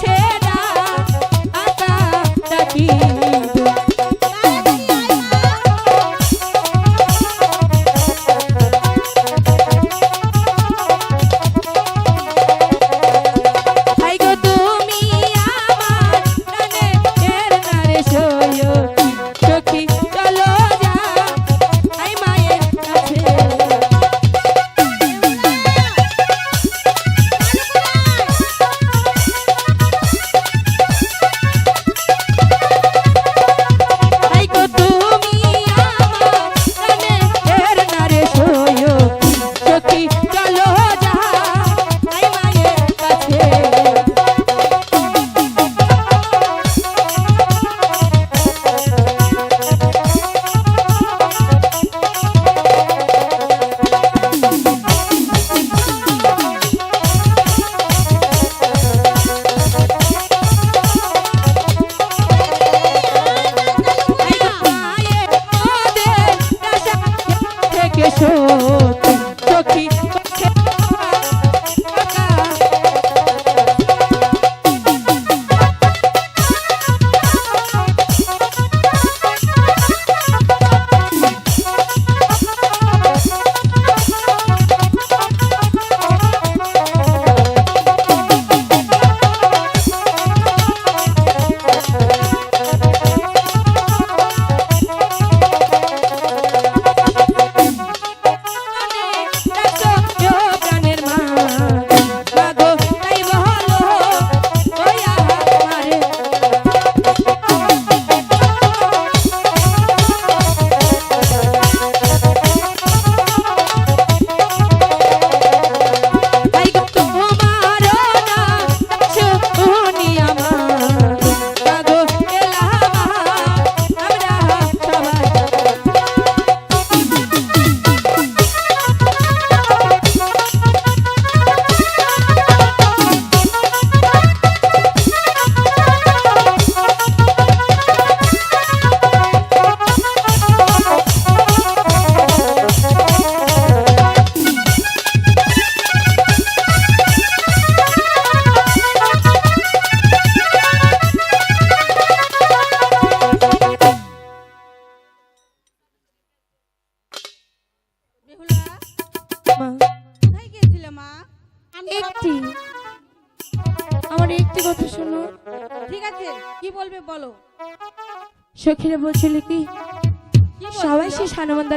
ছেড়া আতা তাকি ছোট একটি। আমার একটি কথা শোনো। ঠিক আছে কি বলবে বলো। সখীরা বলছিল কি সবাই সে সানমন্দ